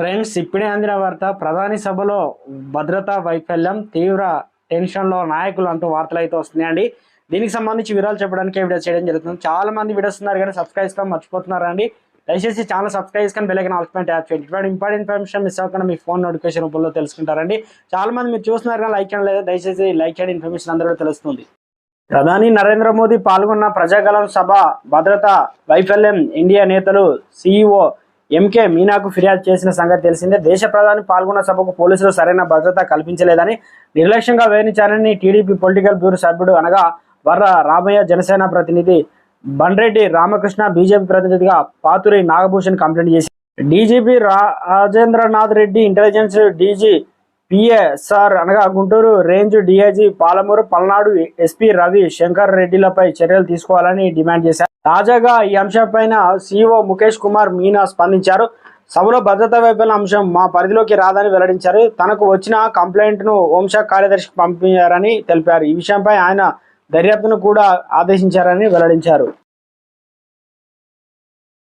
Friends ఇప్పుడే అందిన వార్త ప్రధాని సభలో భద్రతా వైఫల్యం తీవ్ర టెన్షన్లో నాయకులు అంటూ వార్తలు అయితే వస్తున్నాయండి దీనికి సంబంధించి వివరాలు చెప్పడానికి వీడియో చేయడం జరుగుతుంది. చాలా మంది వీడియోస్ ఉన్నారు కానీ సబ్స్క్రైబ్ చేసుకోవడం మర్చిపోతున్నారు అండి. దయచేసి ఛానల్ సబ్స్క్రైబ్ చేసుకొని బెల్లైకన్ ఆల్స్మెంట్ యాప్ చేయండి. ఇటువంటి ఇంపార్టెంట్ ఇన్ఫర్మేషన్ మిస్ అవ్వకుండా మీ ఫోన్ నోటిఫికేషన్ రూపంలో తెలుసుకుంటారండి. చాలా మంది మీరు చూస్తున్నారు కానీ లైక్ చేయడం లేదా. దయచేసి లైక్ చేయండి. ఇన్ఫర్మేషన్ అందరూ తెలుస్తుంది. ప్రధాని నరేంద్ర మోదీ పాల్గొన్న ప్రజాగలం సభ భద్రత వైఫల్యం ఇండియా నేతలు సీఈఓ ఎంకే మీనాకు ఫిర్యాదు చేసిన సంగతి తెలిసిందే. దేశ ప్రధాని పాల్గొన్న సభకు పోలీసులు సరైన భద్రత కల్పించలేదని నిర్లక్ష్యంగా వేధించారని టీడీపీ పొలిటికల్ బ్యూరో సభ్యుడు అనగా వర్ర రామయ్య జనసేన ప్రతినిధి బండ్రెడ్డి రామకృష్ణ బీజేపీ ప్రతినిధిగా పాతురి నాగభూషణ్ కంప్లైంట్ చేసి డీజీపీ రా Rajendranath Reddy intelligence DG PSR అనగా Guntur range DIG Palamuru Palnadu SP Ravi Shankar రెడ్డిలపై చర్యలు తీసుకోవాలని డిమాండ్ చేశారు. తాజాగా ఈ అంశంపైన సీఈఓ ముఖేష్ కుమార్ మీనా స్పందించారు. సభలో భద్రతా వైఫల్యం అంశం మా పరిధిలోకి రాదని వెల్లడించారు. తనకు వచ్చిన కంప్లైంట్ను హోంశాఖ కార్యదర్శికి పంపించారని తెలిపారు. ఈ విషయంపై ఆయన దర్యాప్తును కూడా ఆదేశించారని వెల్లడించారు.